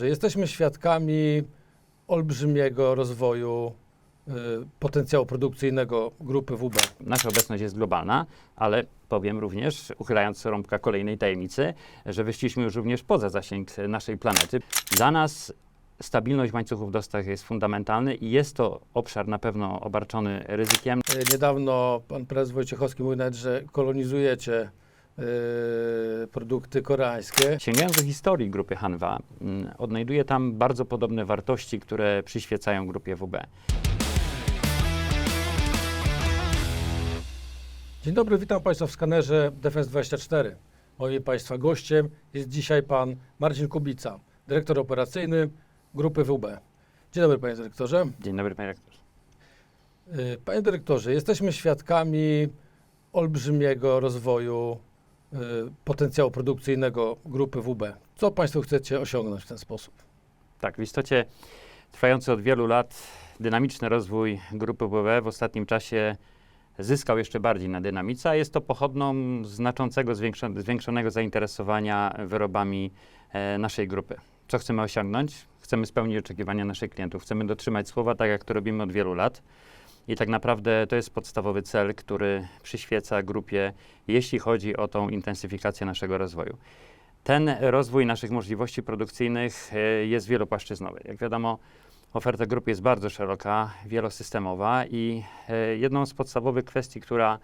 że jesteśmy świadkami olbrzymiego rozwoju y, potencjału produkcyjnego grupy WB. Nasza obecność jest globalna, ale powiem również, uchylając rąbka kolejnej tajemnicy, że wyszliśmy już również poza zasięg naszej planety. Dla nas stabilność łańcuchów dostaw jest fundamentalny i jest to obszar na pewno obarczony ryzykiem. Y, Niedawno pan prezes Wojciechowski mówił nawet, że kolonizujecie produkty koreańskie. Sięgając do historii grupy Hanwha, mm, odnajduję tam bardzo podobne wartości, które przyświecają grupie WB. Dzień dobry, witam Państwa w skanerze Defense24. Moim Państwa gościem jest dzisiaj pan Marcin Kubica, dyrektor operacyjny grupy WB. Dzień dobry Panie Dyrektorze. Dzień dobry, panie rektorze. Y, Panie Dyrektorze, jesteśmy świadkami olbrzymiego rozwoju y, potencjału produkcyjnego grupy WB. Co Państwo chcecie osiągnąć w ten sposób? Tak, w istocie trwający od wielu lat dynamiczny rozwój grupy WB w ostatnim czasie zyskał jeszcze bardziej na dynamice, a jest to pochodną znaczącego zwiększo- zwiększonego zainteresowania wyrobami e, naszej grupy. Co chcemy osiągnąć? Chcemy spełnić oczekiwania naszych klientów, chcemy dotrzymać słowa, tak jak to robimy od wielu lat. I tak naprawdę to jest podstawowy cel, który przyświeca grupie, jeśli chodzi o tą intensyfikację naszego rozwoju. Ten rozwój naszych możliwości produkcyjnych e, jest wielopłaszczyznowy. Jak wiadomo, oferta grupy jest bardzo szeroka, wielosystemowa i e, jedną z podstawowych kwestii, która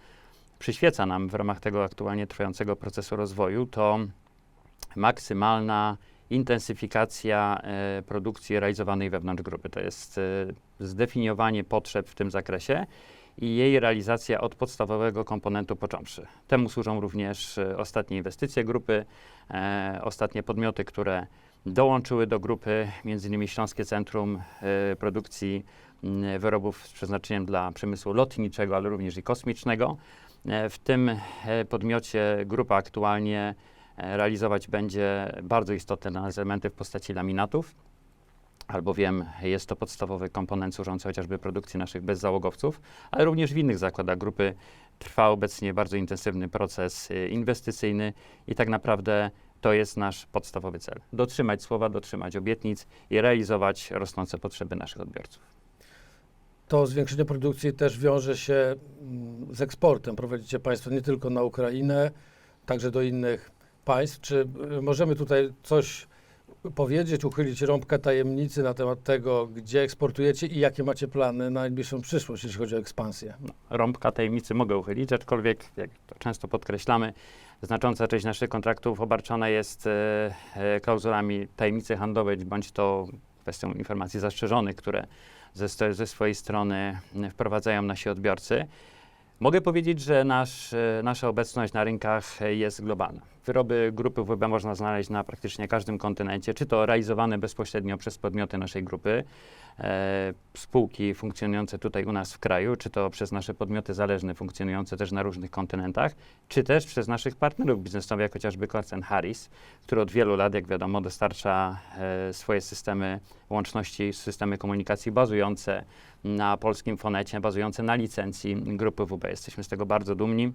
przyświeca nam w ramach tego aktualnie trwającego procesu rozwoju, to maksymalna intensyfikacja e, produkcji realizowanej wewnątrz grupy. To jest e, zdefiniowanie potrzeb w tym zakresie i jej realizacja od podstawowego komponentu począwszy. Temu służą również e, ostatnie inwestycje grupy, ostatnie podmioty, które dołączyły do grupy, m.in. Śląskie Centrum Produkcji m, Wyrobów z przeznaczeniem dla przemysłu lotniczego, ale również i kosmicznego. W tym podmiocie grupa aktualnie realizować będzie bardzo istotne elementy w postaci laminatów, albowiem jest to podstawowy komponent służący chociażby produkcji naszych bezzałogowców, ale również w innych zakładach grupy trwa obecnie bardzo intensywny proces y, inwestycyjny i tak naprawdę to jest nasz podstawowy cel. Dotrzymać słowa, dotrzymać obietnic i realizować rosnące potrzeby naszych odbiorców. To zwiększenie produkcji też wiąże się mm, z eksportem. Prowadzicie Państwo nie tylko na Ukrainę, także do innych państw. Czy y, możemy tutaj coś powiedzieć, uchylić rąbkę tajemnicy na temat tego, gdzie eksportujecie i jakie macie plany na najbliższą przyszłość, jeśli chodzi o ekspansję? rąbka tajemnicy mogę uchylić, aczkolwiek, jak to często podkreślamy, znacząca część naszych kontraktów obarczona jest e, e, klauzulami tajemnicy handlowej, bądź to kwestią informacji zastrzeżonych, które ze, ze swojej strony wprowadzają nasi odbiorcy. Mogę powiedzieć, że nasz, e, nasza obecność na rynkach jest globalna. Wyroby grupy WB można znaleźć na praktycznie każdym kontynencie, czy to realizowane bezpośrednio przez podmioty naszej grupy, e, spółki funkcjonujące tutaj u nas w kraju, czy to przez nasze podmioty zależne funkcjonujące też na różnych kontynentach, czy też przez naszych partnerów biznesowych, jak chociażby Corsen Harris, który od wielu lat, jak wiadomo, dostarcza e, swoje systemy łączności, systemy komunikacji bazujące na polskim fonecie, bazujące na licencji grupy WB. Jesteśmy z tego bardzo dumni.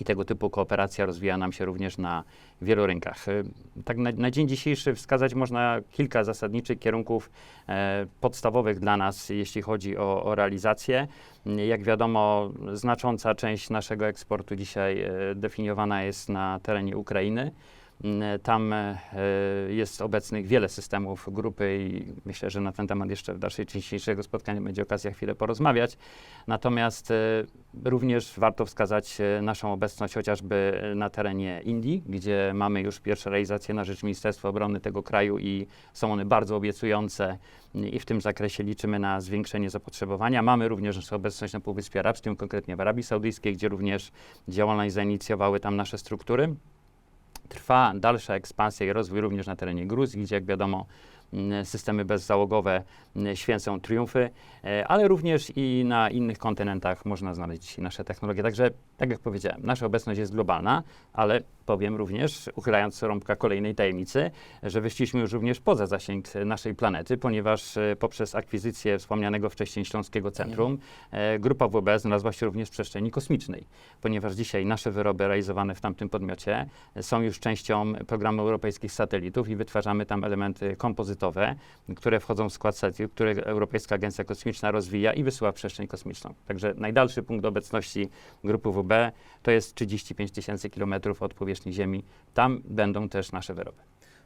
I tego typu kooperacja rozwija nam się również na wielu rynkach. Y, Tak na, na dzień dzisiejszy wskazać można kilka zasadniczych kierunków e, podstawowych dla nas, jeśli chodzi o, o realizację. Jak wiadomo, znacząca część naszego eksportu dzisiaj e, definiowana jest na terenie Ukrainy. Y, Tam e, jest obecnych wiele systemów grupy i myślę, że na ten temat jeszcze w dalszej części dzisiejszego spotkania będzie okazja chwilę porozmawiać. Natomiast e, również warto wskazać e, naszą obecność chociażby na terenie Indii, gdzie mamy już pierwsze realizacje na rzecz Ministerstwa Obrony tego kraju i są one bardzo obiecujące i w tym zakresie liczymy na zwiększenie zapotrzebowania. Mamy również naszą obecność na Półwyspie Arabskim, konkretnie w Arabii Saudyjskiej, gdzie również działalność zainicjowały tam nasze struktury. Trwa dalsza ekspansja i rozwój również na terenie Gruzji, gdzie jak wiadomo mm, systemy bezzałogowe mm, święcą triumfy, e, ale również i na innych kontynentach można znaleźć nasze technologie. Także, tak jak powiedziałem, nasza obecność jest globalna, ale powiem również, uchylając rąbka kolejnej tajemnicy, że wyszliśmy już również poza zasięg naszej planety, ponieważ e, poprzez akwizycję wspomnianego wcześniej Śląskiego Centrum e, grupa WB znalazła się również w przestrzeni kosmicznej, ponieważ dzisiaj nasze wyroby realizowane w tamtym podmiocie e, są już częścią programu europejskich satelitów i wytwarzamy tam elementy kompozytowe, które wchodzą w skład satelitów, które Europejska Agencja Kosmiczna rozwija i wysyła w przestrzeń kosmiczną. Także najdalszy punkt obecności grupy WB to jest 35 tysięcy kilometrów od powierzchni Ziemi. Tam będą też nasze wyroby.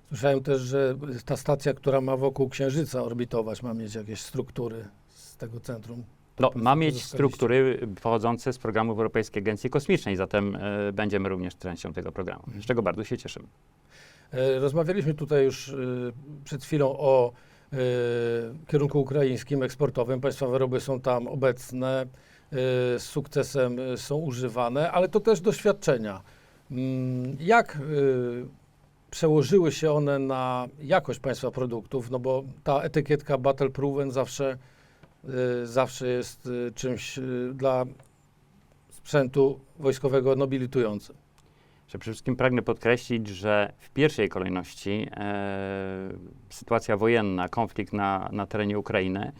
Słyszałem też, że ta stacja, która ma wokół Księżyca orbitować, ma mieć jakieś struktury z tego centrum. No, ma mieć struktury pochodzące z programu Europejskiej Agencji Kosmicznej, zatem e, będziemy również częścią tego programu, z czego bardzo się cieszymy. E, Rozmawialiśmy tutaj już e, przed chwilą o e, kierunku ukraińskim, eksportowym. Państwa wyroby są tam obecne, e, z sukcesem są używane, ale to też doświadczenia. Mm, Jak e, przełożyły się one na jakość Państwa produktów? No bo ta etykietka Battle Proven zawsze, e, zawsze jest e, czymś dla sprzętu wojskowego nobilitującym. Przede wszystkim pragnę podkreślić, że w pierwszej kolejności e, sytuacja wojenna, konflikt na, na terenie Ukrainy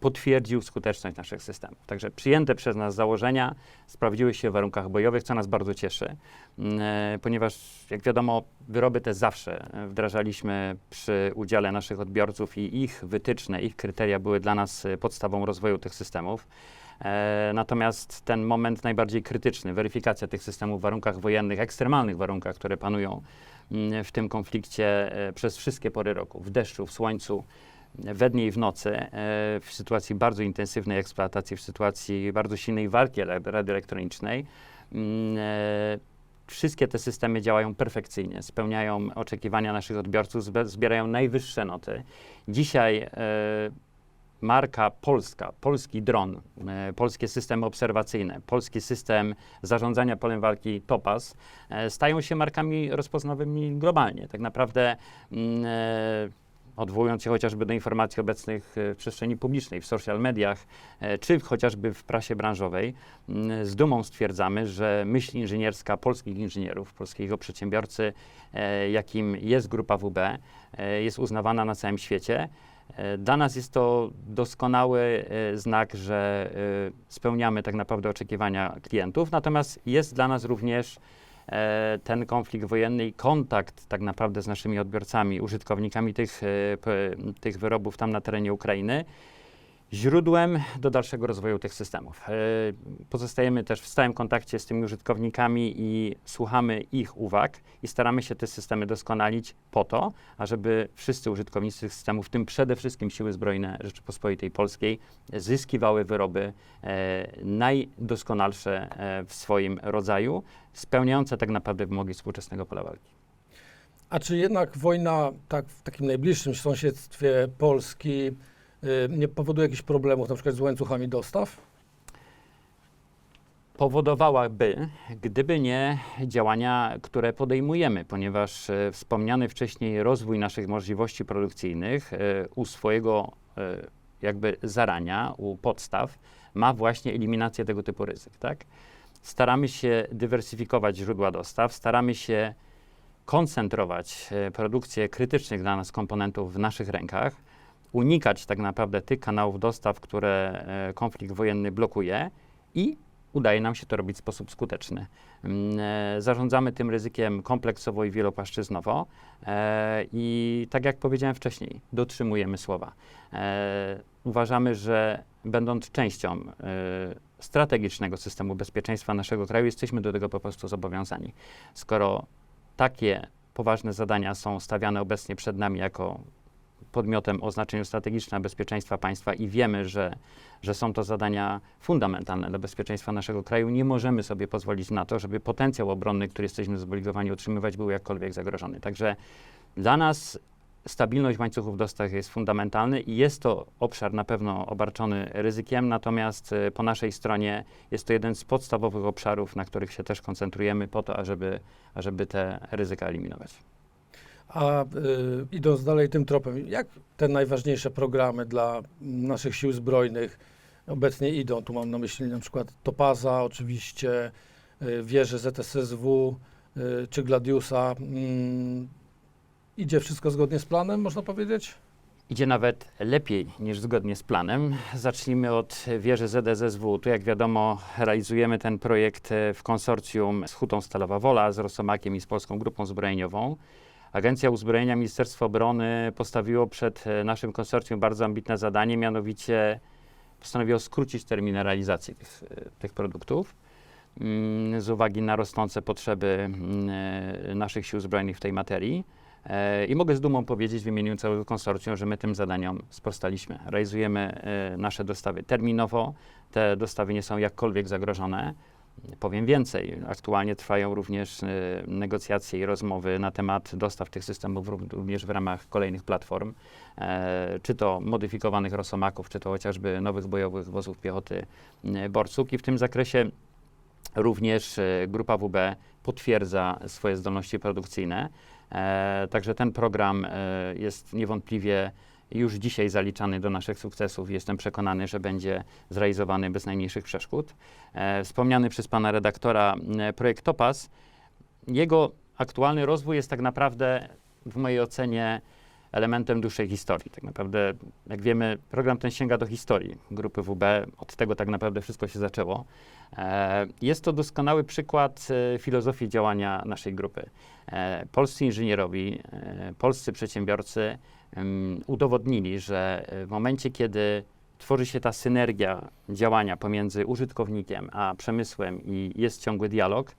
potwierdził skuteczność naszych systemów. Także przyjęte przez nas założenia sprawdziły się w warunkach bojowych, co nas bardzo cieszy, mm, e, ponieważ jak wiadomo, wyroby te zawsze wdrażaliśmy przy udziale naszych odbiorców i ich wytyczne, ich kryteria były dla nas e, podstawą rozwoju tych systemów. E, natomiast ten moment najbardziej krytyczny, weryfikacja tych systemów w warunkach wojennych, ekstremalnych warunkach, które panują mm, w tym konflikcie przez wszystkie pory roku, w deszczu, w słońcu, we dnie i w nocy, e, w sytuacji bardzo intensywnej eksploatacji, w sytuacji bardzo silnej walki ele- radioelektronicznej, mm, e, wszystkie te systemy działają perfekcyjnie, spełniają oczekiwania naszych odbiorców, zbierają najwyższe noty. Dzisiaj e, marka polska, polski dron, e, polskie systemy obserwacyjne, polski system zarządzania polem walki Topaz e, stają się markami rozpoznawymi globalnie. Tak naprawdę mm, e, odwołując się chociażby do informacji obecnych e, w przestrzeni publicznej, w social mediach, e, czy chociażby w prasie branżowej, mm, z dumą stwierdzamy, że myśl inżynierska polskich inżynierów, polskiego przedsiębiorcy, e, jakim jest grupa WB, jest uznawana na całym świecie. Dla nas jest to doskonały znak, że spełniamy tak naprawdę oczekiwania klientów, natomiast jest dla nas również ten konflikt wojenny i kontakt tak naprawdę z naszymi odbiorcami, użytkownikami tych, e, tych wyrobów tam na terenie Ukrainy, źródłem do dalszego rozwoju tych systemów. E, Pozostajemy też w stałym kontakcie z tymi użytkownikami i słuchamy ich uwag i staramy się te systemy doskonalić po to, ażeby wszyscy użytkownicy tych systemów, w tym przede wszystkim Siły Zbrojne Rzeczypospolitej Polskiej, zyskiwały wyroby e, najdoskonalsze e, w swoim rodzaju, spełniające tak naprawdę wymogi współczesnego pola walki. A czy jednak wojna tak w takim najbliższym sąsiedztwie Polski nie powoduje jakichś problemów, na przykład z łańcuchami dostaw? powodowałaby, gdyby nie działania, które podejmujemy, ponieważ e, wspomniany wcześniej rozwój naszych możliwości produkcyjnych e, u swojego jakby zarania, u podstaw, ma właśnie eliminację tego typu ryzyk. Tak? Staramy się dywersyfikować źródła dostaw, staramy się koncentrować produkcję krytycznych dla nas komponentów w naszych rękach, unikać tak naprawdę tych kanałów dostaw, które e, konflikt wojenny blokuje i udaje nam się to robić w sposób skuteczny. Mm, e, Zarządzamy tym ryzykiem kompleksowo i wielopłaszczyznowo e, i tak jak powiedziałem wcześniej, dotrzymujemy słowa. Uważamy, że będąc częścią strategicznego systemu bezpieczeństwa naszego kraju, jesteśmy do tego po prostu zobowiązani. Skoro takie poważne zadania są stawiane obecnie przed nami jako podmiotem o znaczeniu strategicznym bezpieczeństwa państwa i wiemy, że, że są to zadania fundamentalne dla bezpieczeństwa naszego kraju, nie możemy sobie pozwolić na to, żeby potencjał obronny, który jesteśmy zobligowani utrzymywać, był jakkolwiek zagrożony. Także dla nas stabilność łańcuchów dostaw jest fundamentalny i jest to obszar na pewno obarczony ryzykiem, natomiast e, po naszej stronie jest to jeden z podstawowych obszarów, na których się też koncentrujemy po to, ażeby, ażeby te ryzyka eliminować. A y, idąc dalej tym tropem, jak te najważniejsze programy dla naszych sił zbrojnych obecnie idą? Tu mam na myśli na przykład Topaza, oczywiście, y, wieże ZSSW y, czy Gladiusa. Mm, idzie wszystko zgodnie z planem, można powiedzieć? Idzie nawet lepiej niż zgodnie z planem. Zacznijmy od wieży ZSSW. Tu, jak wiadomo, realizujemy ten projekt e, w konsorcjum z Hutą Stalowa Wola, z Rosomakiem i z Polską Grupą Zbrojeniową. Agencja Uzbrojenia Ministerstwa Obrony postawiło przed e, naszym konsorcjum bardzo ambitne zadanie, mianowicie postanowiło skrócić terminy realizacji tych, e, tych produktów mm, z uwagi na rosnące potrzeby mm, e, naszych sił zbrojnych w tej materii. I mogę z dumą powiedzieć w imieniu całego konsorcjum, że my tym zadaniom sprostaliśmy. Realizujemy nasze dostawy terminowo. Te dostawy nie są jakkolwiek zagrożone. Powiem więcej, aktualnie trwają również e, negocjacje i rozmowy na temat dostaw tych systemów ró- również w ramach kolejnych platform, e, czy to modyfikowanych Rosomaków, czy to chociażby nowych bojowych wozów piechoty e, Borsuk. I w tym zakresie również e, grupa WB potwierdza swoje zdolności produkcyjne. E, także ten program jest niewątpliwie już dzisiaj zaliczany do naszych sukcesów. Jestem przekonany, że będzie zrealizowany bez najmniejszych przeszkód. E, wspomniany przez pana redaktora e, projekt Topaz, jego aktualny rozwój jest tak naprawdę w mojej ocenie elementem dłuższej historii. Tak naprawdę, jak wiemy, program ten sięga do historii grupy WB. Od tego tak naprawdę wszystko się zaczęło. E, Jest to doskonały przykład e, filozofii działania naszej grupy. E, Polscy inżynierowie, e, polscy przedsiębiorcy em, udowodnili, że e, w momencie, kiedy tworzy się ta synergia działania pomiędzy użytkownikiem a przemysłem i jest ciągły dialog,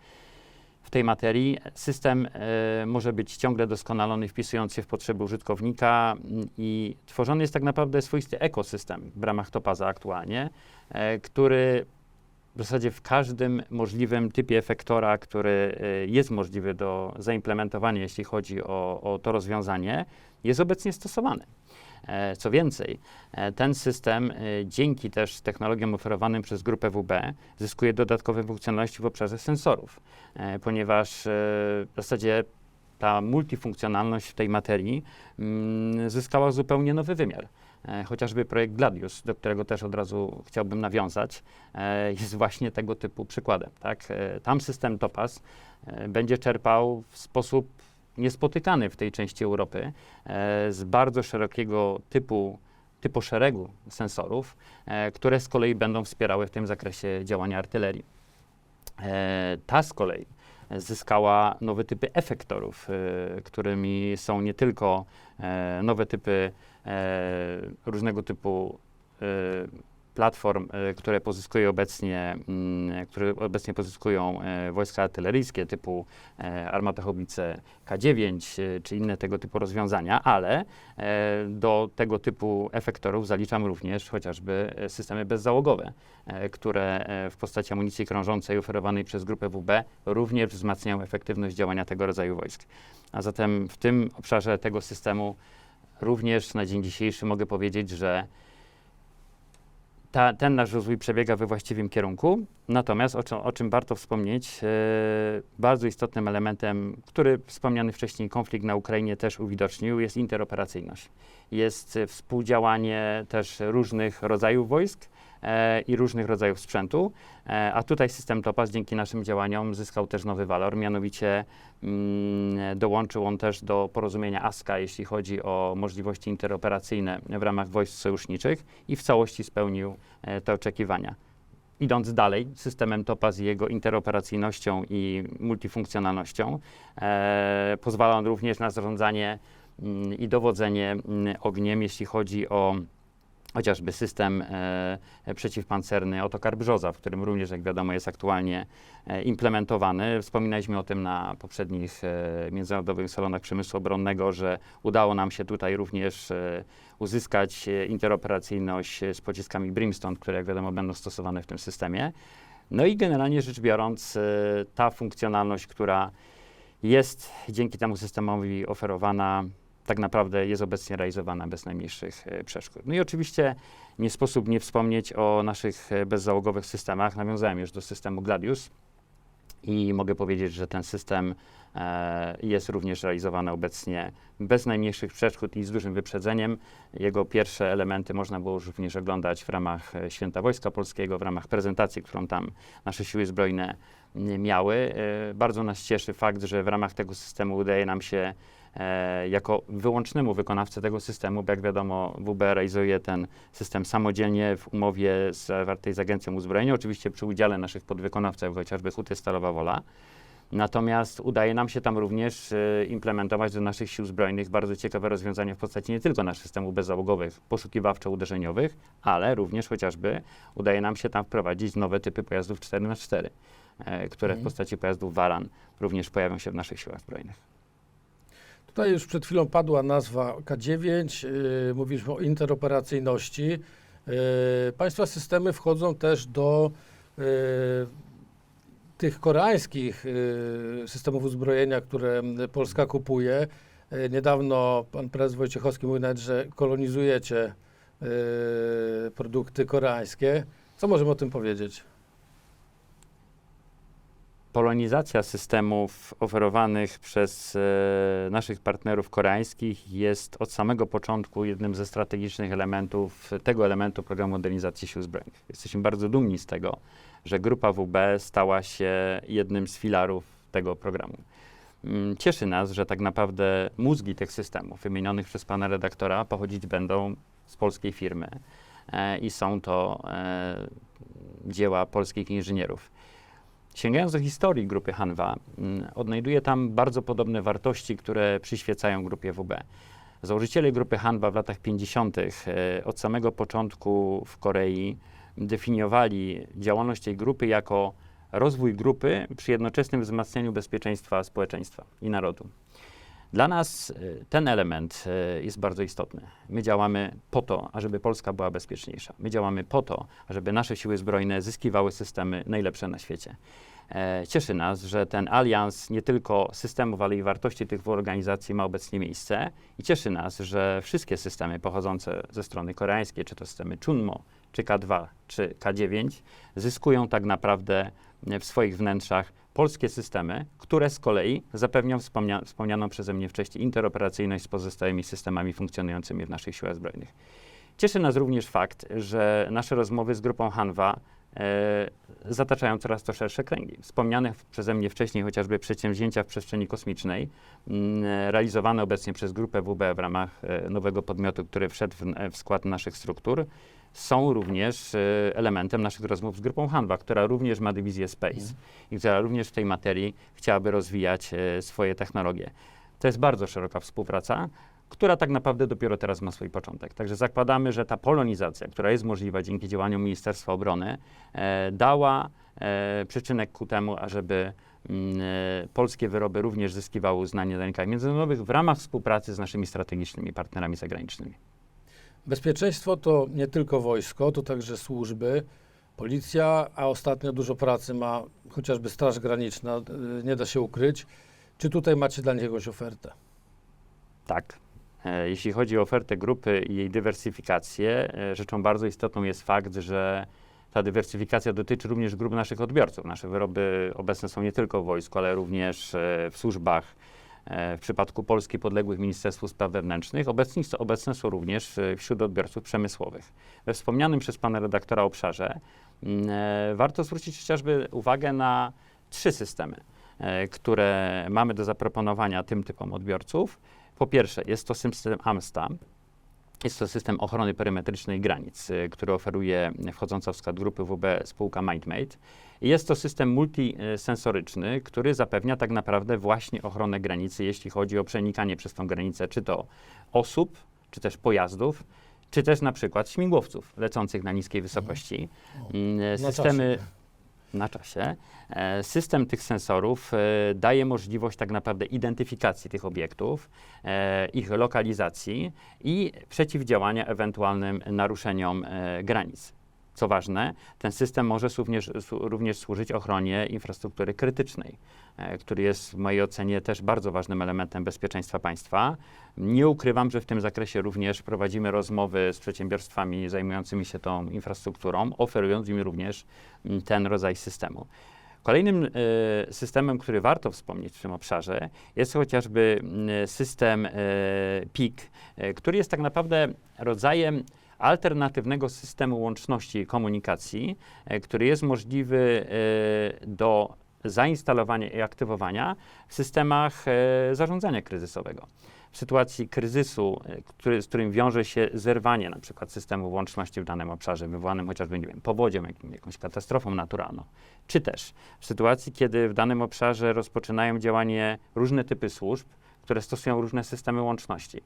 w tej materii. System e, może być ciągle doskonalony, wpisując się w potrzeby użytkownika i tworzony jest tak naprawdę swoisty ekosystem w ramach Topaza aktualnie, e, który w zasadzie w każdym możliwym typie efektora, który e, jest możliwy do zaimplementowania, jeśli chodzi o, o to rozwiązanie, jest obecnie stosowany. E, Co więcej, e, ten system e, dzięki też technologiom oferowanym przez grupę WB zyskuje dodatkowe funkcjonalności w obszarze sensorów, e, ponieważ w zasadzie ta multifunkcjonalność w tej materii mm, zyskała zupełnie nowy wymiar. E, Chociażby projekt Gladius, do którego też od razu chciałbym nawiązać, e, jest właśnie tego typu przykładem. Tak? E, Tam system Topaz będzie czerpał w sposób niespotykany w tej części Europy z bardzo szerokiego typu, typu szeregu sensorów, które z kolei będą wspierały w tym zakresie działania artylerii. Ta z kolei zyskała nowe typy efektorów, e, którymi są nie tylko e, nowe typy e, różnego typu e, platform, e, które pozyskują obecnie, mm, które obecnie pozyskują e, wojska artyleryjskie typu e, armata Haubice K9 e, czy inne tego typu rozwiązania, ale do tego typu efektorów zaliczam również chociażby systemy bezzałogowe, które w postaci amunicji krążącej oferowanej przez grupę WB również wzmacniają efektywność działania tego rodzaju wojsk. A zatem w tym obszarze tego systemu również na dzień dzisiejszy mogę powiedzieć, że ta, ten nasz rozwój przebiega we właściwym kierunku. Natomiast, o, czym- o czym warto wspomnieć, e, bardzo istotnym elementem, który wspomniany wcześniej konflikt na Ukrainie też uwidocznił, jest interoperacyjność. Jest współdziałanie też różnych rodzajów wojsk i różnych rodzajów sprzętu. E, a tutaj system Topaz dzięki naszym działaniom zyskał też nowy walor, mianowicie mm, dołączył on też do porozumienia ASCA, jeśli chodzi o możliwości interoperacyjne w ramach wojsk sojuszniczych i w całości spełnił e, te oczekiwania. Idąc dalej, systemem Topaz i jego interoperacyjnością i multifunkcjonalnością e, pozwala on również na zarządzanie mm, i dowodzenie mm, ogniem, jeśli chodzi o chociażby system e, przeciwpancerny Otokar Brzoza, w którym również, jak wiadomo, jest aktualnie e, implementowany. Wspominaliśmy o tym na poprzednich e, międzynarodowych salonach przemysłu obronnego, że udało nam się tutaj również e, uzyskać e, interoperacyjność e, z pociskami Brimstone, które, jak wiadomo, będą stosowane w tym systemie. No i generalnie rzecz biorąc, e, ta funkcjonalność, która jest dzięki temu systemowi oferowana, tak naprawdę jest obecnie realizowana bez najmniejszych e, przeszkód. No i oczywiście nie sposób nie wspomnieć o naszych e, bezzałogowych systemach. Nawiązałem już do systemu Gladius. I mogę powiedzieć, że ten system e, jest również realizowany obecnie bez najmniejszych przeszkód i z dużym wyprzedzeniem. Jego pierwsze elementy można było również oglądać w ramach e, Święta Wojska Polskiego, w ramach prezentacji, którą tam nasze siły zbrojne miały. E, bardzo nas cieszy fakt, że w ramach tego systemu udaje nam się jako wyłącznemu wykonawcy tego systemu, bo jak wiadomo WB realizuje ten system samodzielnie w umowie zawartej z Agencją Uzbrojenia, oczywiście przy udziale naszych podwykonawców, chociażby Huty Stalowa Wola. Natomiast udaje nam się tam również e, implementować do naszych sił zbrojnych bardzo ciekawe rozwiązania w postaci nie tylko naszych systemów bezzałogowych, poszukiwawczo-uderzeniowych, ale również chociażby udaje nam się tam wprowadzić nowe typy pojazdów 4x4, e, które w Mhm. postaci pojazdów Waran również pojawią się w naszych siłach zbrojnych. Tutaj już przed chwilą padła nazwa K9, yy, mówiliśmy o interoperacyjności. Yy, państwa systemy wchodzą też do yy, tych koreańskich yy, systemów uzbrojenia, które Polska kupuje. Yy, niedawno pan prezes Wojciechowski mówił nawet, że kolonizujecie yy, produkty koreańskie. Co możemy o tym powiedzieć? Polonizacja systemów oferowanych przez e, naszych partnerów koreańskich jest od samego początku jednym ze strategicznych elementów tego elementu programu modernizacji sił zbrojnych. Jesteśmy bardzo dumni z tego, że grupa WB stała się jednym z filarów tego programu. Mm, Cieszy nas, że tak naprawdę mózgi tych systemów wymienionych przez pana redaktora pochodzić będą z polskiej firmy e, i są to e, dzieła polskich inżynierów. Sięgając do historii grupy Hanwa, mm, odnajduję tam bardzo podobne wartości, które przyświecają grupie WB. Założyciele grupy Hanwa w latach 50. e, od samego początku w Korei definiowali działalność tej grupy jako rozwój grupy przy jednoczesnym wzmacnianiu bezpieczeństwa społeczeństwa i narodu. Dla nas e, ten element e, jest bardzo istotny. My działamy po to, ażeby Polska była bezpieczniejsza. My działamy po to, ażeby nasze siły zbrojne zyskiwały systemy najlepsze na świecie. E, Cieszy nas, że ten alians nie tylko systemów, ale i wartości tych organizacji ma obecnie miejsce i cieszy nas, że wszystkie systemy pochodzące ze strony koreańskiej, czy to systemy Chunmo, czy K2, czy K9, zyskują tak naprawdę w swoich wnętrzach polskie systemy, które z kolei zapewnią wspomnia- wspomnianą przeze mnie wcześniej interoperacyjność z pozostałymi systemami funkcjonującymi w naszych siłach zbrojnych. Cieszy nas również fakt, że nasze rozmowy z grupą Hanwa e, zataczają coraz to szersze kręgi. Wspomniane przeze mnie wcześniej chociażby przedsięwzięcia w przestrzeni kosmicznej, mm, e, realizowane obecnie przez grupę WB w ramach e, nowego podmiotu, który wszedł w, w skład naszych struktur, są również e, elementem naszych rozmów z grupą Hanwa, która również ma dywizję Space i która również w tej materii chciałaby rozwijać e, swoje technologie. To jest bardzo szeroka współpraca, która tak naprawdę dopiero teraz ma swój początek. Także zakładamy, że ta polonizacja, która jest możliwa dzięki działaniom Ministerstwa Obrony, e, dała przyczynek ku temu, ażeby mm, polskie wyroby również zyskiwały uznanie na rynkach międzynarodowych w ramach współpracy z naszymi strategicznymi partnerami zagranicznymi. Bezpieczeństwo to nie tylko wojsko, to także służby, policja, a ostatnio dużo pracy ma chociażby Straż Graniczna, y, nie da się ukryć. Czy tutaj macie dla nich jakąś ofertę? Tak. E, Jeśli chodzi o ofertę grupy i jej dywersyfikację, e, rzeczą bardzo istotną jest fakt, że ta dywersyfikacja dotyczy również grup naszych odbiorców. Nasze wyroby obecne są nie tylko w wojsku, ale również e, w służbach. E, W przypadku Polski podległych Ministerstwu Spraw Wewnętrznych obecni, obecne są również e, wśród odbiorców przemysłowych. We wspomnianym przez pana redaktora obszarze mm, e, warto zwrócić chociażby uwagę na trzy systemy, które mamy do zaproponowania tym typom odbiorców. Po pierwsze, jest to system AMSTA. Jest to system ochrony perymetrycznej granic, który oferuje wchodząca w skład grupy WB spółka MindMate. Jest to system multisensoryczny, który zapewnia tak naprawdę właśnie ochronę granicy, jeśli chodzi o przenikanie przez tą granicę, czy to osób, czy też pojazdów, czy też na przykład śmigłowców lecących na niskiej wysokości. Mm, Systemy czasie. na czasie. E, System tych sensorów e, daje możliwość tak naprawdę identyfikacji tych obiektów, e, ich lokalizacji i przeciwdziałania ewentualnym naruszeniom granic. Co ważne, ten system może również, również służyć ochronie infrastruktury krytycznej, e, który jest w mojej ocenie też bardzo ważnym elementem bezpieczeństwa państwa. Nie ukrywam, że w tym zakresie również prowadzimy rozmowy z przedsiębiorstwami zajmującymi się tą infrastrukturą, oferując im również mm, ten rodzaj systemu. Kolejnym e, systemem, który warto wspomnieć w tym obszarze, jest chociażby mm, system e, PIK, który jest tak naprawdę rodzajem alternatywnego systemu łączności i komunikacji, e, który jest możliwy e, do zainstalowania i aktywowania w systemach e, zarządzania kryzysowego. W sytuacji kryzysu, który, z którym wiąże się zerwanie na przykład systemu łączności w danym obszarze, wywołanym chociażby, nie wiem, powodzią, jakim, jakąś katastrofą naturalną, czy też w sytuacji, kiedy w danym obszarze rozpoczynają działanie różne typy służb, które stosują różne systemy łączności.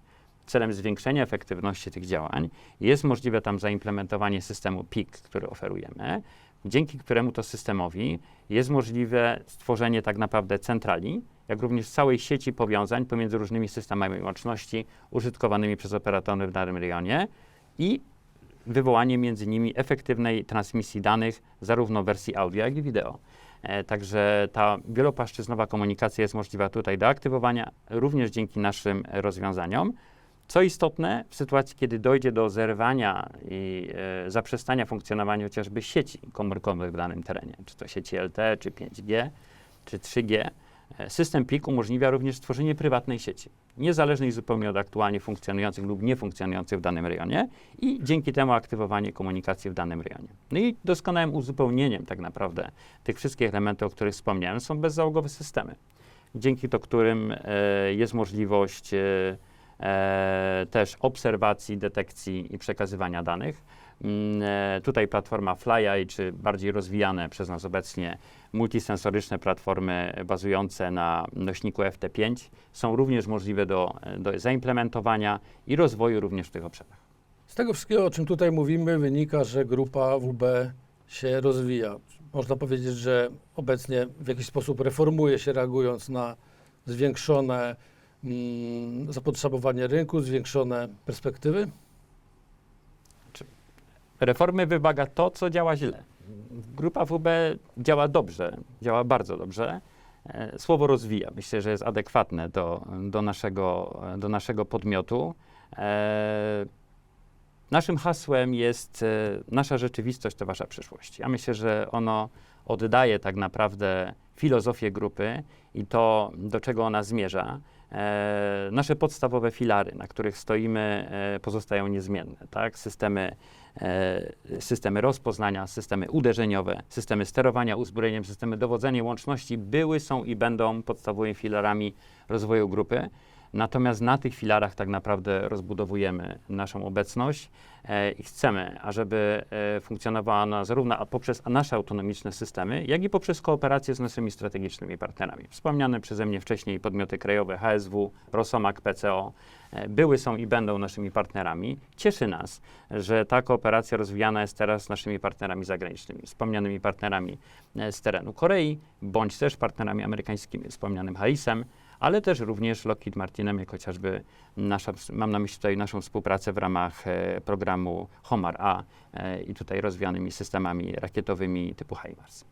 Celem zwiększenia efektywności tych działań jest możliwe tam zaimplementowanie systemu PIK, który oferujemy, dzięki któremu to systemowi jest możliwe stworzenie tak naprawdę centrali, jak również całej sieci powiązań pomiędzy różnymi systemami łączności użytkowanymi przez operatorów w danym rejonie i wywołanie między nimi efektywnej transmisji danych, zarówno w wersji audio, jak i wideo. E, Także ta wielopłaszczyznowa komunikacja jest możliwa tutaj do aktywowania, również dzięki naszym rozwiązaniom. Co istotne, w sytuacji, kiedy dojdzie do zerwania i e, zaprzestania funkcjonowania chociażby sieci komórkowych w danym terenie, czy to sieci LTE, czy 5G, czy 3G, e, system PIK umożliwia również stworzenie prywatnej sieci, niezależnej zupełnie od aktualnie funkcjonujących lub niefunkcjonujących w danym rejonie i dzięki temu aktywowanie komunikacji w danym rejonie. No i doskonałym uzupełnieniem tak naprawdę tych wszystkich elementów, o których wspomniałem, są bezzałogowe systemy, dzięki to którym e, jest możliwość e, też obserwacji, detekcji i przekazywania danych. Mm, e, tutaj platforma FlyEye, czy bardziej rozwijane przez nas obecnie multisensoryczne platformy bazujące na nośniku FT5 są również możliwe do, do zaimplementowania i rozwoju również w tych obszarach. Z tego wszystkiego, o czym tutaj mówimy, wynika, że grupa WB się rozwija. Można powiedzieć, że obecnie w jakiś sposób reformuje się, reagując na zwiększone zapotrzebowanie rynku, zwiększone perspektywy. Reformy wymaga to, co działa źle. Grupa WB działa dobrze, działa bardzo dobrze. E, Słowo rozwija, myślę, że jest adekwatne do, do, naszego, do naszego podmiotu. E, Naszym hasłem jest e, nasza rzeczywistość to wasza przyszłość. Ja myślę, że ono oddaje tak naprawdę filozofię grupy i to, do czego ona zmierza. E, nasze podstawowe filary, na których stoimy, e, pozostają niezmienne. Tak? Systemy, e, systemy rozpoznania, systemy uderzeniowe, systemy sterowania uzbrojeniem, systemy dowodzenia łączności były, są i będą podstawowymi filarami rozwoju grupy. Natomiast na tych filarach tak naprawdę rozbudowujemy naszą obecność e, i chcemy, ażeby e, funkcjonowała ona zarówno poprzez nasze autonomiczne systemy, jak i poprzez kooperację z naszymi strategicznymi partnerami. Wspomniane przeze mnie wcześniej podmioty krajowe HSW, Rosomak, PCO e, były, są i będą naszymi partnerami. Cieszy nas, że ta kooperacja rozwijana jest teraz z naszymi partnerami zagranicznymi, wspomnianymi partnerami z terenu Korei, bądź też partnerami amerykańskimi, wspomnianym Harisem, ale też również Lockheed Martinem, jak chociażby nasza, mam na myśli tutaj naszą współpracę w ramach e, programu HOMAR A e, i tutaj rozwijanymi systemami rakietowymi typu HIMARS.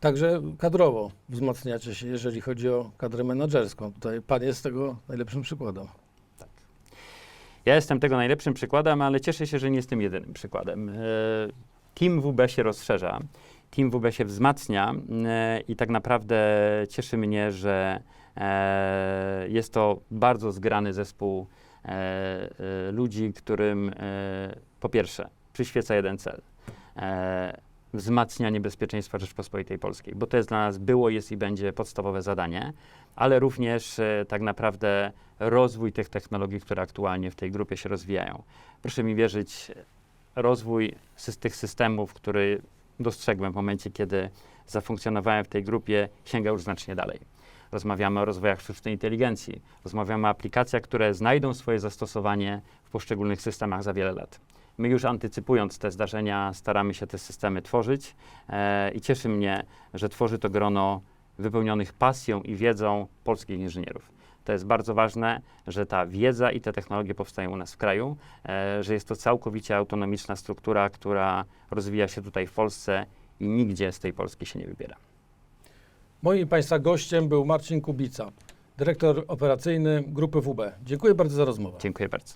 Także kadrowo wzmacniacie się, jeżeli chodzi o kadrę menedżerską. Tutaj pan jest tego najlepszym przykładem. Ja jestem tego najlepszym przykładem, ale cieszę się, że nie jestem jedynym przykładem. E, Team WB się rozszerza, Team WB się wzmacnia e, i tak naprawdę cieszy mnie, że e, jest to bardzo zgrany zespół e, ludzi, którym po pierwsze przyświeca jeden cel. Wzmacnianie bezpieczeństwa Rzeczpospolitej Polskiej, bo to jest dla nas było, jest i będzie podstawowe zadanie, ale również e, tak naprawdę rozwój tych technologii, które aktualnie w tej grupie się rozwijają. Proszę mi wierzyć, rozwój tych systemów, który dostrzegłem w momencie, kiedy zafunkcjonowałem w tej grupie, sięga już znacznie dalej. Rozmawiamy o rozwojach sztucznej inteligencji, rozmawiamy o aplikacjach, które znajdą swoje zastosowanie w poszczególnych systemach za wiele lat. My już antycypując te zdarzenia, staramy się te systemy tworzyć e, i cieszy mnie, że tworzy to grono wypełnionych pasją i wiedzą polskich inżynierów. To jest bardzo ważne, że ta wiedza i te technologie powstają u nas w kraju, e, że jest to całkowicie autonomiczna struktura, która rozwija się tutaj w Polsce i nigdzie z tej Polski się nie wybiera. Moim Państwa gościem był Marcin Kubica, dyrektor operacyjny grupy WB. Dziękuję bardzo za rozmowę. Dziękuję bardzo.